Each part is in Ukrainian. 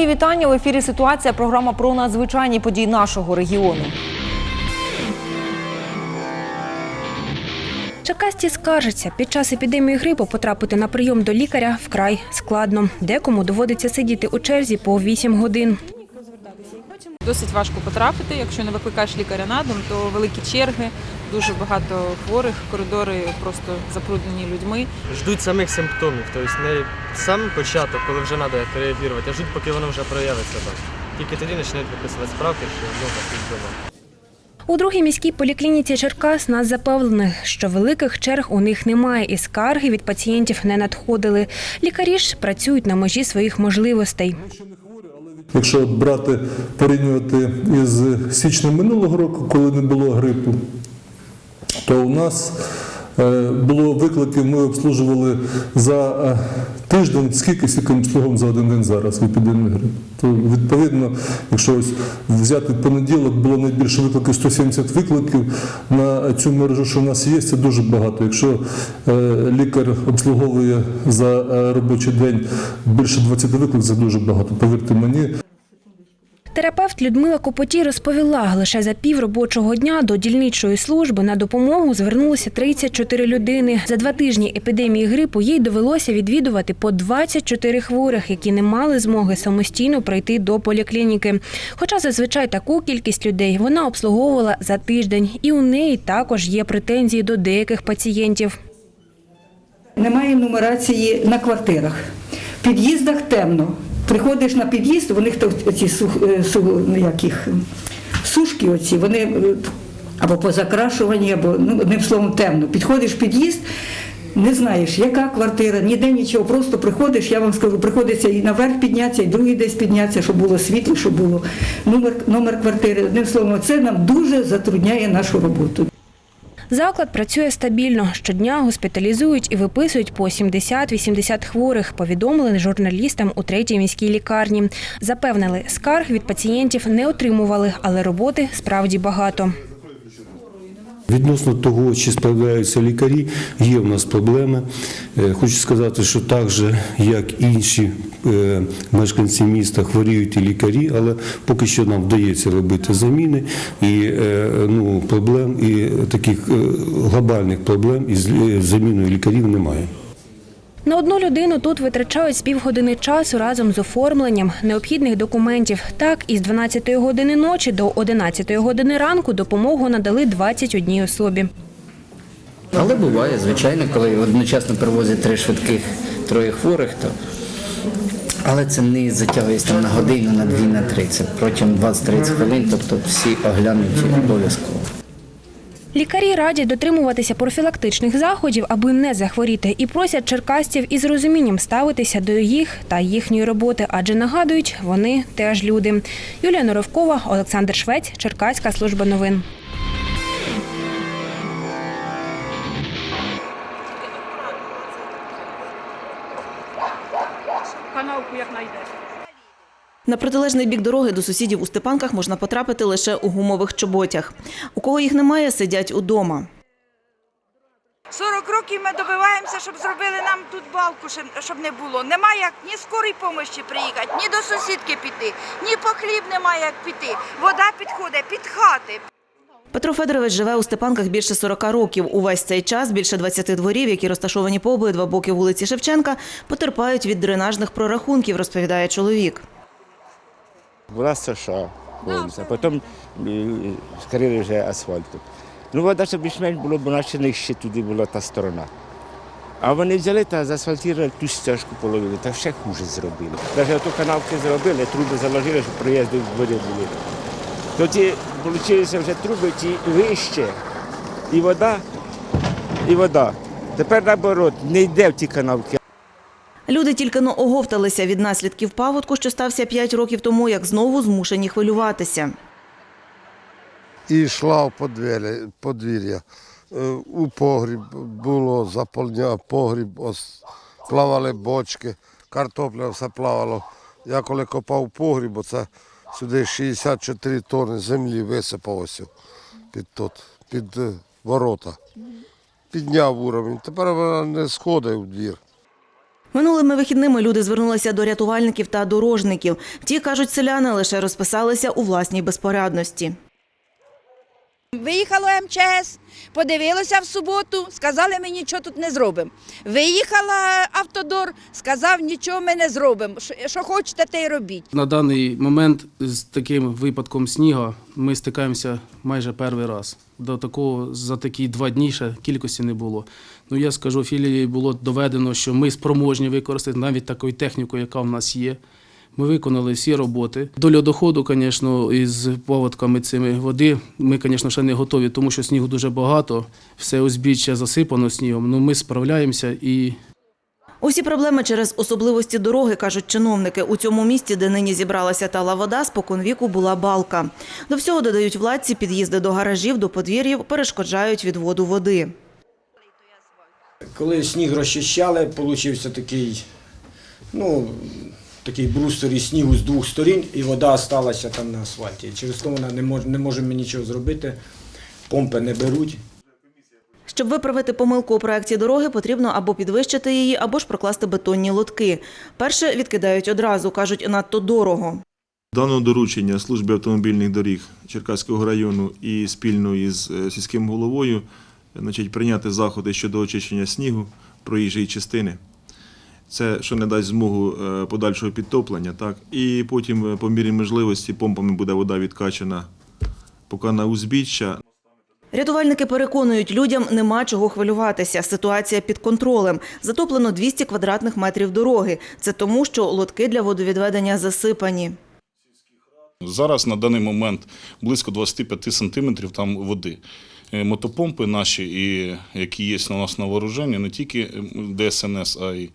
Мої вітання в ефірі. Ситуація. Програма про надзвичайні події нашого регіону. Черкасті скаржаться, під час епідемії грипу потрапити на прийом до лікаря вкрай складно. Декому доводиться сидіти у черзі по 8 годин. Досить важко потрапити. Якщо не викликаєш лікаря на дом, то великі черги, дуже багато хворих, коридори просто запруднені людьми. ждуть самих симптомів, тобто не сам початок, коли вже треба реагувати, а ждуть, поки воно вже проявить себе. Тільки тоді починають виписувати справки, що так вдома. У другій міській поліклініці Черкас нас запевнили, що великих черг у них немає і скарги від пацієнтів не надходили. Лікарі ж працюють на межі своїх можливостей. Якщо от брати, порівнювати із січня минулого року, коли не було грипу, то у нас е, було викликів, ми обслужували за е, тиждень, скільки скільки обслуговуємо за один день зараз в епідемії грипу. То відповідно, якщо ось взяти понеділок, було найбільше викликів 170 викликів на цю мережу, що в нас є, це дуже багато. Якщо е, лікар обслуговує за е, робочий день більше 20 викликів, це дуже багато. Повірте мені. Терапевт Людмила Копотій розповіла, лише за пів робочого дня до дільничої служби на допомогу звернулося 34 людини. За два тижні епідемії грипу їй довелося відвідувати по 24 хворих, які не мали змоги самостійно пройти до поліклініки. Хоча зазвичай таку кількість людей вона обслуговувала за тиждень, і у неї також є претензії до деяких пацієнтів. Немає нумерації на квартирах. В під'їздах темно. Приходиш на під'їзд, у них то ці сух, е, су, ну, сушки оці, вони е, або позакрашувані, або ну, одним словом темно. Підходиш під'їзд, не знаєш, яка квартира, ніде нічого, просто приходиш, я вам скажу, приходиться і наверх піднятися, і другий десь піднятися, щоб було світло, щоб було номер, номер квартири. Одним словом, це нам дуже затрудняє нашу роботу. Заклад працює стабільно. Щодня госпіталізують і виписують по 70-80 хворих, повідомили журналістам у третій міській лікарні. Запевнили, скарг від пацієнтів не отримували, але роботи справді багато. Відносно того, чи справляються лікарі, є в нас проблеми. Е, Хочу сказати, що так же, як інші мешканці міста, хворіють і лікарі, але поки що нам вдається робити заміни і е, ну, проблем, і таких е, глобальних проблем із е, заміною лікарів немає. На одну людину тут витрачають з півгодини часу разом з оформленням необхідних документів. Так, із 12 години ночі до 11 години ранку допомогу надали 21 особі. Але буває, звичайно, коли одночасно привозять три швидких, троє хворих, то але це не затягується на годину, на дві, на три. Це протягом 20-30 хвилин, тобто всі оглянуті обов'язково. Лікарі радять дотримуватися профілактичних заходів, аби не захворіти, і просять черкастів із розумінням ставитися до їх та їхньої роботи, адже нагадують, вони теж люди. Юлія Норовкова, Олександр Швець, Черкаська служба новин. На протилежний бік дороги до сусідів у Степанках можна потрапити лише у гумових чоботях. У кого їх немає, сидять удома. 40 років ми добиваємося, щоб зробили нам тут балку, щоб- не було. Немає як ні скорої допомоги приїхати, ні до сусідки піти, ні по хліб немає як піти. Вода підходить під хати. Петро Федорович живе у Степанках більше 40 років. Увесь цей час більше 20 дворів, які розташовані по обидва боки вулиці Шевченка, потерпають від дренажних прорахунків, розповідає чоловік. Була США, вулиця, потім е, скрили вже асфальтом. Ну, вода, щоб більш-менш було, бо наче нижче туди була та сторона. А вони взяли та заасфальтували ту стежку половину, та ще хуже зробили. Навіть ту канавки зробили, труби заложили, щоб проїзди в дворі були. Тоді вийшли вже труби ті вище, і вода, і вода. Тепер наоборот, не йде в ті канавки, Люди тільки но оговталися від наслідків паводку, що стався 5 років тому, як знову змушені хвилюватися. і йшла в подвір'я. Е, У погріб було заповнення погріб, ос- плавали бочки, картопля все плавало. Я коли копав погріб, оце сюди 64 тонни землі висипалося під, тут, під е, ворота. Підняв уровень. Тепер вона не сходить у двір. Минулими вихідними люди звернулися до рятувальників та дорожників. Ті, кажуть селяни, лише розписалися у власній безпорядності. Виїхало МЧС, подивилося в суботу, сказали, ми нічого тут не зробимо. Виїхала автодор, сказав, нічого ми не зробимо. Що- хочете, те й робіть. На даний момент з таким випадком снігу ми стикаємося майже перший раз. До такого за такі два дні ще кількості не було. Ну я скажу, філії було доведено, що ми спроможні використати навіть такою технікою, яка в нас є. Ми виконали всі роботи. До льодоходу, звісно, із поводками цими води ми, звісно, ще не готові, тому що снігу дуже багато, все узбіччя засипано снігом. Ну ми справляємося і Усі проблеми через особливості дороги, кажуть чиновники. У цьому місті, де нині зібралася тала вода, споконвіку була балка. До всього додають владці, під'їзди до гаражів, до подвір'їв перешкоджають відводу води. Коли сніг розчищали, получився такий, ну, такий брустер із снігу з двох сторін, і вода залишилася там на асфальті. Через то вона не може, не може ми нічого зробити, помпи не беруть. Щоб виправити помилку у проєкті дороги, потрібно або підвищити її, або ж прокласти бетонні лотки. Перше відкидають одразу, кажуть, надто дорого. Дано доручення службі автомобільних доріг Черкаського району і спільно із е, сільським головою значить, прийняти заходи щодо очищення снігу проїжджої частини. Це що не дасть змогу е, подальшого підтоплення, так? І потім, е, по мірі можливості, помпами буде вода відкачана поки на узбіччя. Рятувальники переконують, людям нема чого хвилюватися. Ситуація під контролем. Затоплено 200 квадратних метрів дороги. Це тому, що лотки для водовідведення засипані. Зараз на даний момент близько 25 сантиметрів там води. Е, Мотопомпи наші, і, які є у нас на вооруженні, не тільки ДСНС, а й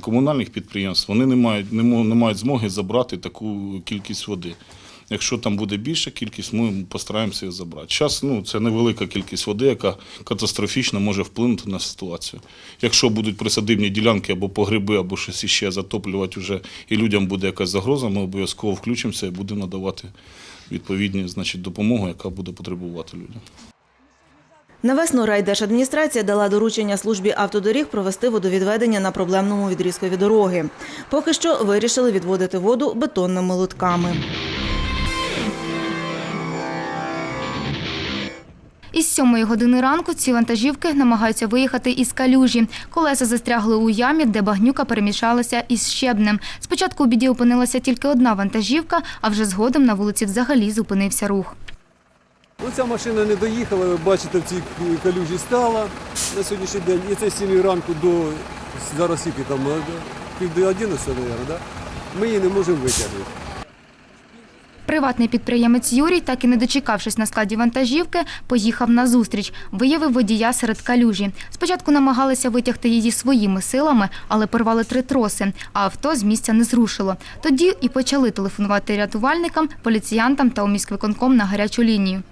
комунальних підприємств, вони не мають, не не мають змоги забрати таку кількість води. Якщо там буде більша кількість, ми постараємося її забрати. Зараз ну, це невелика кількість води, яка катастрофічно може вплинути на ситуацію. Якщо будуть присадибні ділянки або погреби, або щось іще затоплювати вже, і людям буде якась загроза, ми обов'язково включимося і будемо надавати відповідні значить, допомогу, яка буде потребувати людям. На весну райдержадміністрація дала доручення службі автодоріг провести водовідведення на проблемному відрізкові дороги. Поки що вирішили відводити воду бетонними лотками. Із сьомої години ранку ці вантажівки намагаються виїхати із калюжі. Колеса застрягли у ямі, де багнюка перемішалася із щебнем. Спочатку у біді опинилася тільки одна вантажівка, а вже згодом на вулиці взагалі зупинився рух. Ну, ця машина не доїхала, ви бачите, в цій калюжі стала на сьогоднішній день. І це з 7 ранку до зараз скільки там, е, пів до 11, мабуть, да? ми її не можемо витягнути. Приватний підприємець Юрій, так і не дочекавшись на складі вантажівки, поїхав на зустріч. Виявив водія серед калюжі. Спочатку намагалися витягти її своїми силами, але порвали три троси, а авто з місця не зрушило. Тоді і почали телефонувати рятувальникам, поліціянтам та у міськвиконком на гарячу лінію.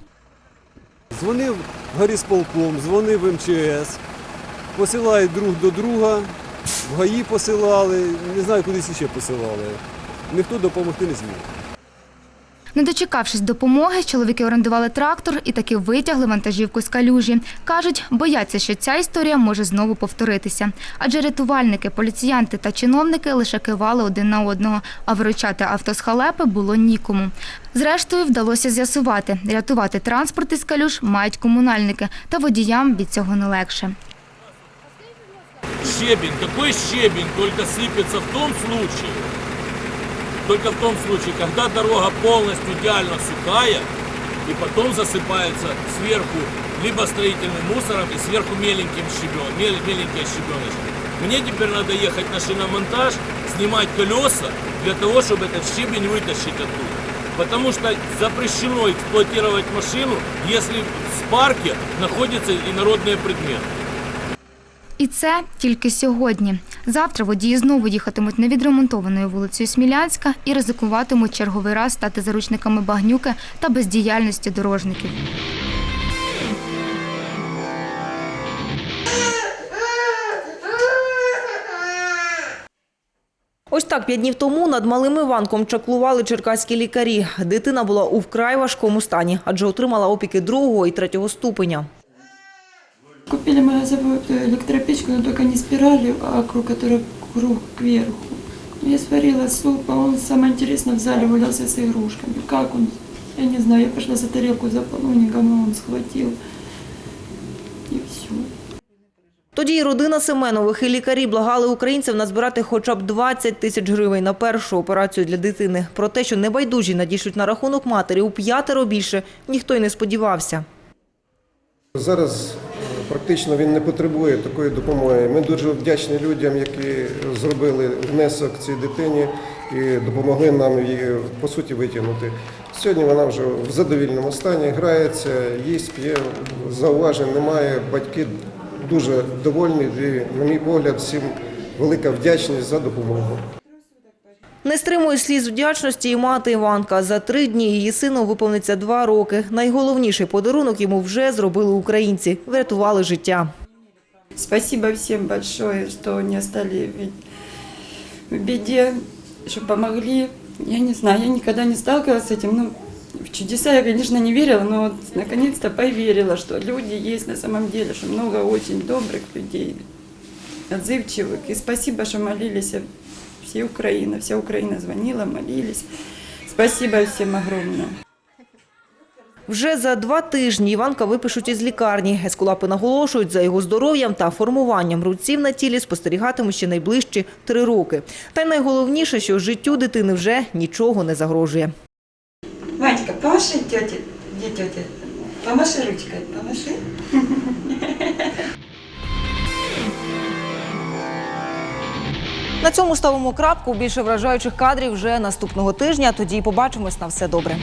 Дзвонив горісполком, дзвонив МЧС, посилають друг до друга, в ГАІ посилали, не знаю, кудись ще посилали. Ніхто допомогти не зміг. Не дочекавшись допомоги, чоловіки орендували трактор і таки витягли вантажівку з калюжі. Кажуть, бояться, що ця історія може знову повторитися. Адже рятувальники, поліціянти та чиновники лише кивали один на одного, а виручати авто з халепи було нікому. Зрештою, вдалося з'ясувати, рятувати транспорт із калюж мають комунальники, та водіям від цього не легше. Щебень. Какой щебень только сыпется в том случае, только в том случае, когда дорога полностью идеально сухая, и потом засыпается сверху либо строительным мусором и сверху меленьким щебен, мел- меленькие щебеночки. Мне теперь надо ехать на шиномонтаж, снимать колеса для того, чтобы этот щебень вытащить оттуда. Потому что запрещено эксплуатировать машину, если в парке находятся инородные предметы. І це тільки сьогодні. Завтра водії знову їхатимуть невідремонтованою вулицею Смілянська і ризикуватимуть черговий раз стати заручниками багнюки та бездіяльності дорожників. Ось так п'ять днів тому над малим Іванком чаклували черкаські лікарі. Дитина була у вкрай важкому стані, адже отримала опіки другого і третього ступеня. Купили мы газовую электропечку, но только не спиралью, а акру, которая круг кверху. Я сварила суп, а он, самое интересное, в зале валялся с игрушками. Как он? Я не знаю, я пошла за тарелку за полоником, а он схватил. И все. Тоді і родина Семенових і лікарі благали українців назбирати хоча б 20 тисяч гривень на першу операцію для дитини. Про те, що небайдужі надішлють на рахунок матері у п'ятеро більше, ніхто й не сподівався. Зараз практично він не потребує такої допомоги. Ми дуже вдячні людям, які зробили внесок цій дитині і допомогли нам її по суті витягнути. Сьогодні вона вже в задовільному стані, грається, їсть, п'є, зауважень немає. Батьки дуже довольні і, на мій погляд, всім велика вдячність за допомогу. Не стримує сліз вдячності і мати Іванка. За три дні її сину виповниться два роки. Найголовніший подарунок йому вже зробили українці. Врятували життя. Спасибо всем большое, что не остали в беде, что помогли. Я не знаю, я никогда не сталкивалась с этим. Ну, в чудеса я, конечно, не верила, но вот наконец-то поверила, что люди есть на самом деле, что много очень добрых людей, отзывчивых. И спасибо, что молились все Украина. Вся Украина звонила, молились. Спасибо всем огромное. Вже за два тижні Іванка випишуть із лікарні. Ескулапи наголошують, за його здоров'ям та формуванням рубців на тілі спостерігатимуть ще найближчі три роки. Та й найголовніше, що життю дитини вже нічого не загрожує. Ванечка, помаши тете. Где тетя? Помаши ручкой, помаши. На цьому ставимо крапку. Більше вражаючих кадрів вже наступного тижня. Тоді побачимось на все добре.